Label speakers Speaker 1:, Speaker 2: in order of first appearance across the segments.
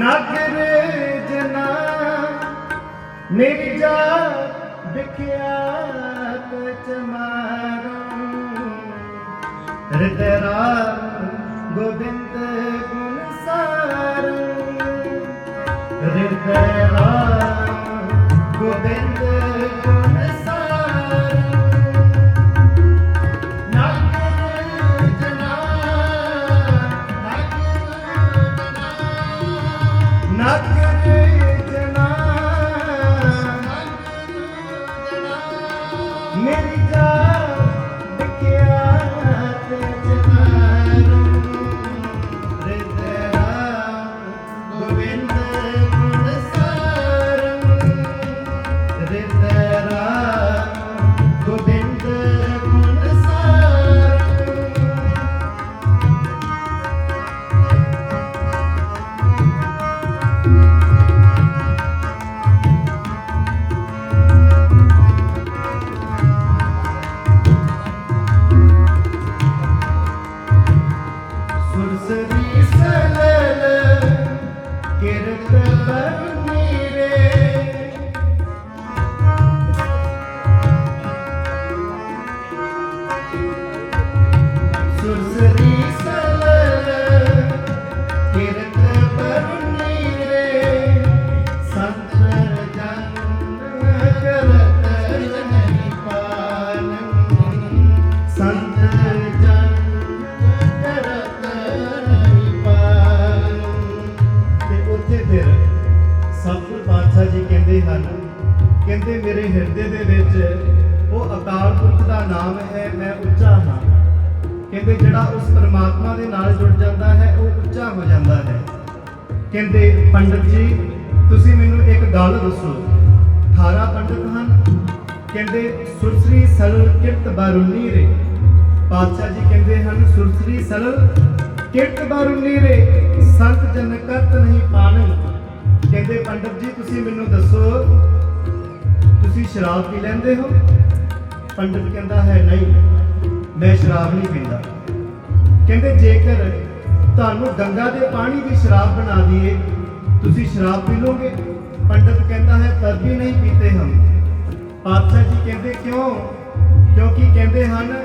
Speaker 1: ਨਗਰ ਜਨਾ। ਨਿਰਜਾ ਵਿਖਿਆਤ ਚਮਾਰੰ। ਹਿਰਦੈ ਰਾਮ ਗੋਬਿੰਦ ਗੁਣ ਸਾਰੰ। ਹਿਰਦੈ ਰਾਮ ਗੋਬਿੰਦ ਗੁਣ ਸਾਰੰ ਮੇਰੀ ਜਾ ਕਿਰਤ ਹਿਰਦੇ ਦੇ ਵਿੱਚ ਉਹ ਅਕਾਲ ਪੁਰਖ ਦਾ ਨਾਮ ਹੈ, ਮੈਂ ਉੱਚਾ ਹਾਂ। ਕਹਿੰਦੇ ਜਿਹੜਾ ਉਸ ਪਰਮਾਤਮਾ ਦੇ ਨਾਲ ਜੁੜ ਜਾਂਦਾ ਹੈ, ਉਹ ਉੱਚਾ ਹੋ ਜਾਂਦਾ ਹੈ। ਕਹਿੰਦੇ, ਪੰਡਤ ਜੀ, ਤੁਸੀਂ ਮੈਨੂੰ ਇੱਕ ਗੱਲ ਦੱਸੋ। 18 ਪੰਡਤ ਹਨ। ਕਹਿੰਦੇ, ਸੁਰਸਰੀ ਸਲਲ ਕਿਰਤ ਬਾਰੁਨੀ ਰੇ। ਪਾਤਸ਼ਾਹ ਜੀ ਕਹਿੰਦੇ ਹਨ, ਸੁਰਸਰੀ ਸਲਲ ਕਿਰਤ ਬਾਰੁਨੀ ਰੇ। ਸੰਤ ਜਨ ਕਰਤ ਨਹੀਂ ਪਾਣੀ। ਕਹਿੰਦੇ, ਪੰਡਤ ਜੀ, ਤੁਸੀਂ ਮੈਨੂੰ ਦੱਸੋ ਤੁਸੀਂ ਸ਼ਰਾਬ ਪੀ ਲੈਂਦੇ ਹੋ? ਪੰਡਤ ਕਹਿੰਦਾ ਹੈ, ਨਹੀਂ, ਮੈਂ ਸ਼ਰਾਬ ਨਹੀਂ ਪੀਂਦਾ। ਕਹਿੰਦੇ, ਜੇਕਰ ਤੁਹਾਨੂੰ ਗੰਗਾ ਦੇ ਪਾਣੀ ਦੀ ਸ਼ਰਾਬ ਬਣਾ ਦਈਏ, ਤੁਸੀਂ ਸ਼ਰਾਬ ਪੀ ਲੋਗੇ ਪੰਡਤ ਕਹਿੰਦਾ ਹੈ, ਤਦ ਵੀ ਨਹੀਂ ਪੀਤੇ ਹਮ। ਪਾਤਸ਼ਾਹ ਜੀ ਕਹਿੰਦੇ, ਕਿਉਂ? ਕਿਉਂਕਿ ਕਹਿੰਦੇ ਹਨ,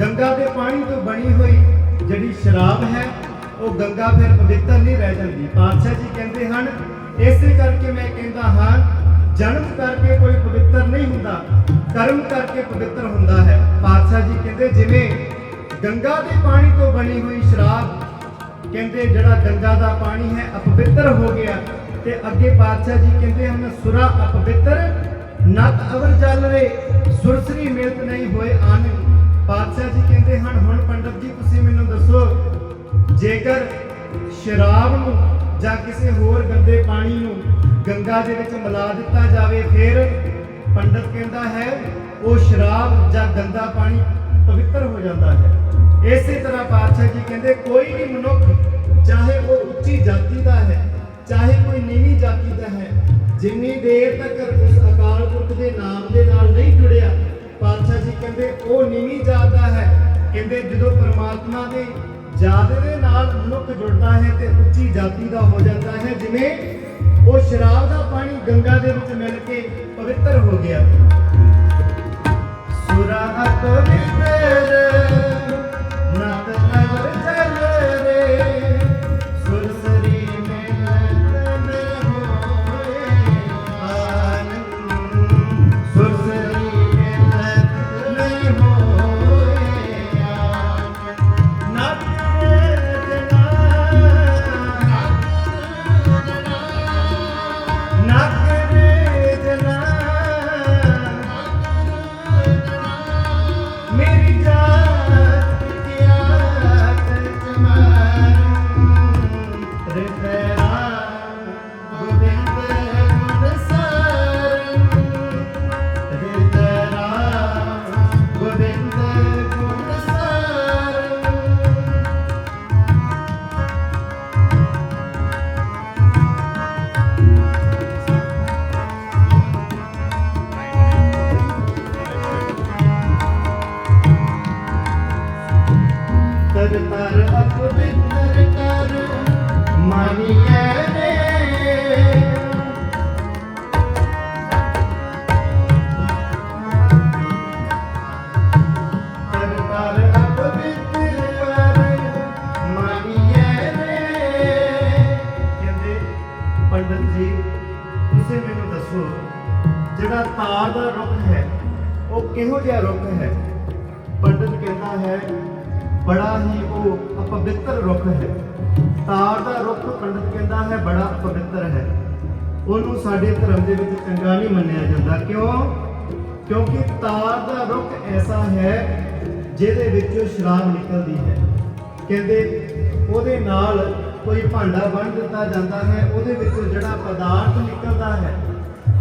Speaker 1: ਗੰਗਾ ਦੇ ਪਾਣੀ ਤੋਂ ਬਣੀ ਹੋਈ ਜਿਹੜੀ ਸ਼ਰਾਬ ਹੈ, ਉਹ ਗੰਗਾ ਫਿਰ ਪਵਿੱਤਰ ਨਹੀਂ ਰਹਿ ਜਾਂਦੀ। ਪਾਤਸ਼ਾਹ ਜੀ ਕਹਿੰਦੇ ਹਨ, ਇਸੇ ਕਰਕੇ ਮੈਂ ਕਹਿੰਦਾ ਹਾਂ ਜਨਮ ਕਰਕੇ ਕੋਈ ਪਵਿੱਤਰ ਨਹੀਂ ਹੁੰਦਾ, ਕਰਮ ਕਰਕੇ ਪਵਿੱਤਰ ਹੁੰਦਾ ਹੈ। ਪਾਤਸ਼ਾਹ ਜੀ ਕਹਿੰਦੇ, ਜਿਵੇਂ ਗੰਗਾ ਦੇ ਪਾਣੀ ਤੋਂ ਬਣੀ ਹੋਈ ਸ਼ਰਾਬ, ਕਹਿੰਦੇ ਜਿਹੜਾ ਗੰਗਾ ਦਾ ਪਾਣੀ ਹੈ, ਅਪਵਿੱਤਰ ਹੋ ਗਿਆ। ਤੇ ਅੱਗੇ ਪਾਤਸ਼ਾਹ ਜੀ ਕਹਿੰਦੇ ਹਨ, ਸੁਰਾ ਅਪਵਿੱਤਰ ਨਤ ਅਵਰ ਜਲ ਰੇ, ਸੁਰਸਰੀ ਮਿਲਤ ਨਹੀਂ ਹੋਏ ਆਨ ਪਾਤਸ਼ਾਹ ਜੀ ਕਹਿੰਦੇ ਹਨ, ਹੁਣ ਪੰਡਤ ਜੀ, ਤੁਸੀਂ ਮੈਨੂੰ ਦੱਸੋ, ਜੇਕਰ ਸ਼ਰਾਬ ਨੂੰ ਜਾਂ ਕਿਸੇ ਹੋਰ ਗੰਦੇ ਪਾਣੀ ਨੂੰ ਗੰਗਾ ਦੇ ਵਿੱਚ ਮਿਲਾ ਦਿੱਤਾ ਜਾਵੇ, ਫਿਰ ਪੰਡਤ ਕਹਿੰਦਾ ਹੈ, ਉਹ ਸ਼ਰਾਬ ਜਾਂ ਗੰਦਾ ਪਾਣੀ ਪਵਿੱਤਰ ਹੋ ਜਾਂਦਾ ਹੈ। ਇਸੇ ਤਰ੍ਹਾਂ ਪਾਤਸ਼ਾਹ ਜੀ ਕਹਿੰਦੇ, ਕੋਈ ਵੀ ਮਨੁੱਖ, ਚਾਹੇ ਉਹ ਉੱਚੀ ਜਾਤੀ ਦਾ ਹੈ, ਚਾਹੇ ਕੋਈ ਨੀਵੀਂ ਜਾਤੀ ਦਾ ਹੈ, ਜਿੰਨੀ ਦੇਰ ਤੱਕ ਉਸ ਅਕਾਲ ਪੁਰਖ ਦੇ ਨਾਮ ਦੇ ਨਾਲ ਨਹੀਂ ਜੁੜਿਆ, ਪਾਤਸ਼ਾਹ ਜੀ ਕਹਿੰਦੇ, ਉਹ ਨੀਵੀਂ ਜਾਤ ਦਾ ਹੈ। ਕਹਿੰਦੇ, ਜਦੋਂ ਪਰਮਾਤਮਾ ਦੇ ਜਾਤ ਦੇ ਨਾਲ ਮਨੁੱਖ ਜੁੜਦਾ ਹੈ ਤੇ ਉੱਚੀ ਜਾਤੀ ਦਾ ਹੋ ਜਾਂਦਾ ਹੈ, ਜਿਵੇਂ ਉਹ ਸ਼ਰਾਬ ਦਾ ਪਾਣੀ ਗੰਗਾ ਦੇ ਵਿੱਚ ਮਿਲ ਕੇ ਪਵਿੱਤਰ ਹੋ ਗਿਆ। ਸੁਰਾ ਅਪਵਿੱਤਰ ਗੁਰਦਿੱਤ ਜੀ, ਤੁਸੀਂ ਮੈਨੂੰ ਦੱਸੋ, ਜਿਹੜਾ ਤਾਰ ਦਾ ਰੁੱਖ ਹੈ, ਉਹ ਕਿਹੋ ਜਿਹਾ ਰੁੱਖ ਹੈ? ਪੰਡਤ ਕਹਿੰਦਾ ਹੈ, ਬੜਾ ਹੀ ਉਹ ਅਪਵਿੱਤਰ ਰੁੱਖ ਹੈ। ਤਾਰ ਦਾ ਰੁੱਖ ਪੰਡਤ ਕਹਿੰਦਾ ਹੈ, ਬੜਾ ਅਪਵਿੱਤਰ ਹੈ। ਉਹਨੂੰ ਸਾਡੇ ਧਰਮ ਦੇ ਵਿੱਚ ਚੰਗਾ ਨਹੀਂ ਮੰਨਿਆ ਜਾਂਦਾ। ਕਿਉਂ? ਕਿਉਂਕਿ ਤਾਰ ਦਾ ਰੁੱਖ ਐਸਾ ਹੈ, ਜਿਹਦੇ ਵਿੱਚੋਂ ਸ਼ਰਾਬ ਨਿਕਲਦੀ ਹੈ। ਕਹਿੰਦੇ, ਉਹਦੇ ਨਾਲ ਕੋਈ ਭਾਂਡਾ ਬਣ ਦਿੱਤਾ ਜਾਂਦਾ ਹੈ, ਉਹਦੇ ਵਿੱਚੋਂ ਜਿਹੜਾ ਪਦਾਰਥ ਨਿਕਲਦਾ ਹੈ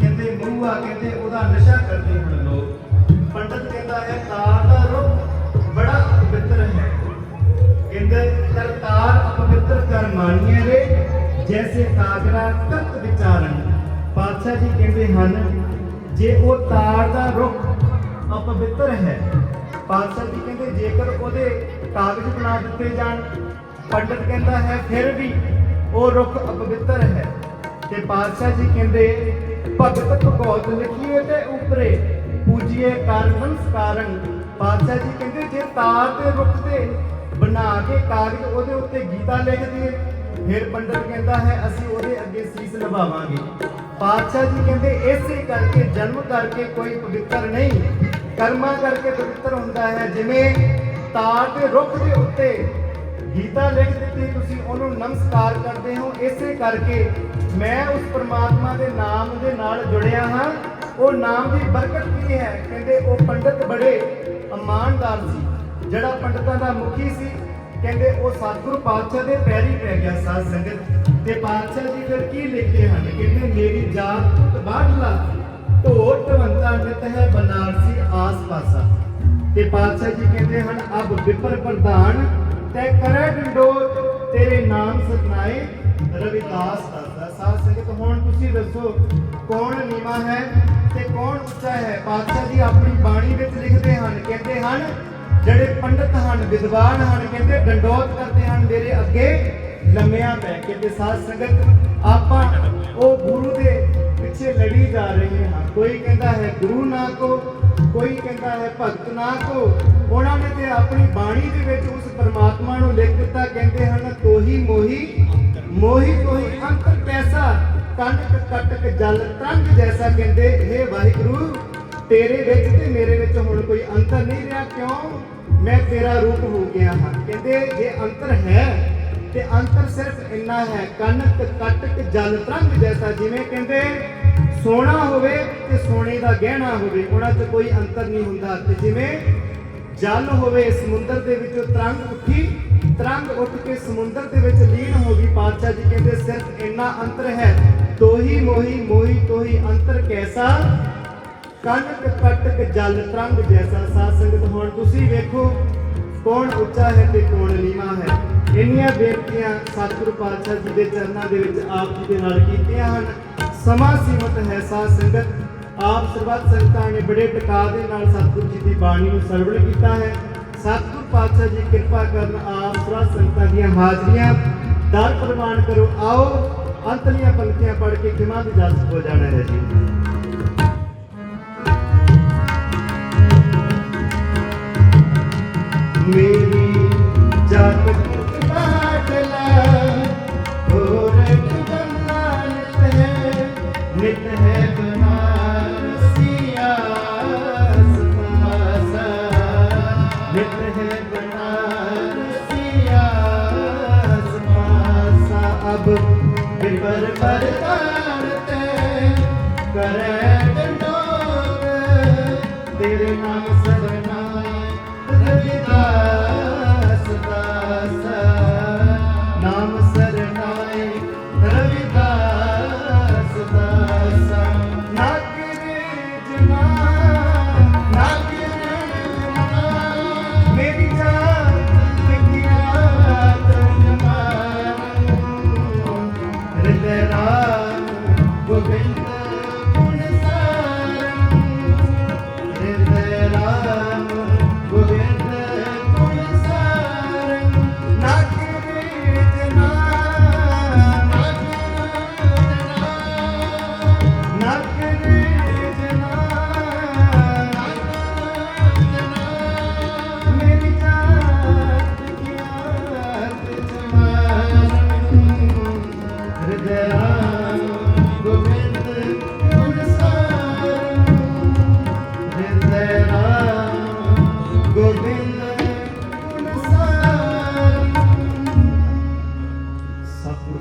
Speaker 1: ਕਹਿੰਦੇ ਮੂੰਹਾ ਕਹਿੰਦੇ ਉਹਦਾ ਨਸ਼ਾ ਕਰਦੇ ਹਨ ਲੋਕ। ਪੰਡਤ ਕਹਿੰਦਾ ਹੈ ਤਾਰ ਦਾ ਰੁੱਖ ਬੜਾ ਪਵਿੱਤਰ ਹੈ। ਕਹਿੰਦੇ ਕਰਤਾਰ ਅਪਵਿੱਤਰ ਕਰ ਮਾਨੀਏ ਰੇ, ਜੈਸੇ ਕਾਗਰਾ ਤਤ ਵਿਚਾਰਨ। ਪਾਤਸ਼ਾਹ ਜੀ ਕਹਿੰਦੇ ਹਨ, ਜੇ ਉਹ ਤਾਰ ਦਾ ਰੁੱਖ ਅਪਵਿੱਤਰ ਹੈ, ਪਾਤਸ਼ਾਹ ਜੀ ਕਹਿੰਦੇ, ਜੇਕਰ ਉਹਦੇ ਕਾਗਜ਼ ਬਣਾ ਦਿੱਤੇ ਜਾਣ ਪੰਡਤ ਕਹਿੰਦਾ ਹੈ, ਫਿਰ ਵੀ ਉਹ ਰੁੱਖ ਅਪਵਿੱਤਰ ਹੈ। ਤੇ ਪਾਤਸ਼ਾਹ ਜੀ ਕਹਿੰਦੇ, ਭਗਤ ਭਗਵਤ ਲਿਖੀਏ ਤੇ ਉਪਰੇ ਪੂਜੀਏ ਕਾਰਨ ਸੰਸਕਾਰਨ ਪਾਤਸ਼ਾਹ ਜੀ ਕਹਿੰਦੇ, ਜੇ ਤਾਰ ਦੇ ਰੁੱਖ ਤੇ ਬਣਾ ਕੇ ਕਾਗਜ਼ ਉਹਦੇ ਉੱਤੇ ਗੀਤਾ ਲਿਖ ਦਈਏ, ਫਿਰ ਪੰਡਤ ਕਹਿੰਦਾ ਹੈ, ਅਸੀਂ ਉਹਦੇ ਅੱਗੇ ਸੀਸ ਨਿਭਾਵਾਂਗੇ ਪਾਤਸ਼ਾਹ ਜੀ ਕਹਿੰਦੇ, ਇਸੇ ਕਰਕੇ ਜਨਮ ਕਰਕੇ ਕੋਈ ਪਵਿੱਤਰ ਨਹੀਂ, ਕਰਮਾਂ ਕਰਕੇ ਪਵਿੱਤਰ ਹੁੰਦਾ ਹੈ। ਜਿਵੇਂ ਤਾਰ ਦੇ ਰੁੱਖ ਦੇ ਉੱਤੇ ਗੀਤਾ ਲਿਖ ਦਿੱਤੀ, ਤੁਸੀਂ ਉਹਨੂੰ ਨਮਸਕਾਰ ਕਰਦੇ ਹੋ। ਇਸੇ ਕਰਕੇ ਮੈਂ ਉਸ ਪ੍ਰਮਾਤਮਾ ਦੇ ਨਾਮ ਦੇ ਨਾਲ ਜੁੜਿਆ ਹਾਂ। ਉਹ ਨਾਮ ਦੀ ਬਰਕਤ ਕੀ ਹੈ? ਕਹਿੰਦੇ ਉਹ ਪੰਡਤ ਬੜੇ ਇਮਾਨਦਾਰ ਸੀ। ਜਿਹੜਾ ਪੰਡਤਾਂ ਦਾ ਮੁਖੀ ਸੀ, ਕਹਿੰਦੇ ਉਹ ਸਤਿਗੁਰੂ ਪਾਤਸ਼ਾਹ ਦੇ ਪੈਰੀ ਪੈ ਗਿਆ ਸਾਧ ਸੰਗਤ। ਤੇ ਪਾਤਸ਼ਾਹ ਜੀ ਫਿਰ ਕੀ ਲਿਖਦੇ ਹਨ? ਕਹਿੰਦੇ, ਮੇਰੀ ਜਾਤ ਬਾਢਲਾ ਢੋਟ ਵੰਤਾ ਨਿਤ ਹੈ ਬਨਾਰਸੀ ਆਸ ਪਾਸਾ ਤੇ ਪਾਤਸ਼ਾਹ ਜੀ ਕਹਿੰਦੇ ਹਨ, ਅਬ ਵਿਪਰ ਪ੍ਰਧਾਨ ਤੈ ਕਰੈ ਡੰਡੋ, ਤੇਰੇ ਨਾਮ ਸਤਨਾਏ। ਰਵਿਦਾਸ ਦਾਤਾ ਸਾਧ ਸੰਗਤ, ਹੁਣ ਤੁਸੀਂ ਦੱਸੋ, ਕੌਣ ਨੀਵਾ ਹੈ ਤੇ ਕੌਣ ਉੱਚਾ ਹੈ? ਪਾਤਸ਼ਾਹ ਜੀ ਆਪਣੀ ਬਾਣੀ ਵਿੱਚ ਲਿਖਦੇ ਹਨ, ਕਹਿੰਦੇ ਹਨ, ਜਿਹੜੇ ਪੰਡਤ ਹਨ, ਵਿਦਵਾਨ ਹਨ, ਕਹਿੰਦੇ ਡੰਡੋਤ ਕਰਦੇ ਹਨ ਮੇਰੇ ਅੱਗੇ ਲੰਮਿਆਂ ਪੈ ਕੇ। ਤੇ ਸਾਧ ਸੰਗਤ, ਆਪਾਂ ਰਹੇ ਹਾਂ। ਕੋਈ ਕਹਿੰਦਾ ਹੈ ਗੁਰੂ ਨਾ ਕੋ ਕੋਈ ਕਹਿੰਦਾ ਹੈ ਭਗਤ ਨਾ ਕੋ ਉਹਨਾਂ ਨੇ ਤੇ ਆਪਣੀ ਬਾਣੀ ਦੇ ਵਿੱਚ ਉਸ ਪਰਮਾਤਮਾ ਨੂੰ ਲਿਖ ਦਿੱਤਾ, ਕਹਿੰਦੇ ਹਨ, ਤੋਹੀ ਮੋਹੀ ਮੋਹੀ ਤੋਹੀ ਅੰਤਰ ਪੈਸਾ, ਕੰਡਕ ਕਟਕ ਜਲ ਤਰੰਗ ਜੈਸਾ ਕਹਿੰਦੇ हे ਵਾਹਿਗੁਰੂ, ਤੇਰੇ ਵਿੱਚ ਤੇ ਮੇਰੇ ਵਿੱਚ ਹੁਣ ਕੋਈ ਅੰਤਰ ਨਹੀਂ ਰਿਹਾ। ਕਿਉਂ? ਮੈਂ ਤੇਰਾ ਰੂਪ ਹੋ ਗਿਆ ਹਾਂ। ਕਹਿੰਦੇ, ਜੇ ਅੰਤਰ ਹੈ, ਤੇ ਅੰਤਰ ਸਿਰਫ ਇੰਨਾ ਹੈ ਕਨਕ ਕਟਕ ਜਲ ਤਰੰਗ ਜੈਸਾ ਜਿਵੇਂ ਕਹਿੰਦੇ ਸੋਨਾ ਹੋਵੇ ਤੇ ਸੋਨੇ ਦਾ ਗਹਿਣਾ ਹੋਵੇ, ਉਹਨਾਂ 'ਚ ਕੋਈ ਅੰਤਰ ਨਹੀਂ ਹੁੰਦਾ। ਤੇ ਜਿਵੇਂ ਜਲ ਹੋਵੇ, ਸਮੁੰਦਰ ਦੇ ਵਿੱਚੋਂ ਤਰੰਗ ਉੱਠੀ, ਤਰੰਗ ਉੱਠ ਕੇ ਸਮੁੰਦਰ ਦੇ ਵਿੱਚ ਲੀਨ ਹੋ ਗਈ। ਪਾਤਸ਼ਾਹ ਜੀ ਕਹਿੰਦੇ, ਸਿਰਫ ਇੰਨਾ ਅੰਤਰ ਹੈ। ਤੋਹੀ ਮੋਹੀ ਮੋਹੀ ਤੋਹੀ, ਅੰਤਰ ਕੈਸਾ? ਕਨਕ ਕਟਕ ਜਲ ਤਰੰਗ ਜੈਸਾ। ਸਾਧ ਸੰਗਤ, ਹੁਣ ਤੁਸੀਂ ਵੇਖੋ, ਕੌਣ ਉੱਚਾ ਹੈ ਤੇ ਕੌਣ ਨੀਵਾਂ ਹੈ। ਇੰਨੀਆਂ ਬੇਨਤੀਆਂ ਸਤਿਗੁਰੂ ਪਾਤਸ਼ਾਹ ਜੀ ਦੇ ਚਰਨਾਂ ਦੇ ਵਿੱਚ ਆਪ ਜੀ ਦੇ ਨਾਲ ਕੀਤੀਆਂ ਹਨ। ਸਮਾਂ ਸੀਮਤ ਹੈ ਸਾਧ ਸੰਗਤ ਆਪ ਸਰਬੱਤ ਸੰਗਤਾਂ ਨੇ ਬੜੇ ਟਿਕਾ ਦੇ ਨਾਲ ਸਤਿਗੁਰੂ ਜੀ ਦੀ ਬਾਣੀ ਨੂੰ ਸਰਵਣ ਕੀਤਾ ਹੈ ਸਤਿਗੁਰੂ ਪਾਤਸ਼ਾਹ ਜੀ ਕਿਰਪਾ ਕਰਨ ਆਪ ਸਰਬੱਤ ਸੰਗਤਾਂ ਦੀਆਂ ਹਾਜ਼ਰੀਆਂ ਦਰ ਪ੍ਰਵਾਨ ਕਰੋ ਆਓ ਅੰਤਲੀਆਂ ਪੰਕਤੀਆਂ ਪੜ੍ਹ ਕੇ ਖਿਮਾ ਦੀ ਇਜਾਜ਼ਤ ਹੋ ਜਾਣਾ ਹੈ ਜੀ। ਮੇਰੀ ਸਮਾਸਾ ਅਬ ਪਰਤਾਨ ਤੇ ਕਰੈ ਡੰਡੋਗ ਤੇਰੇ ਨਾਮ ਸਰਨਾ ਰਵਿਦਾਸ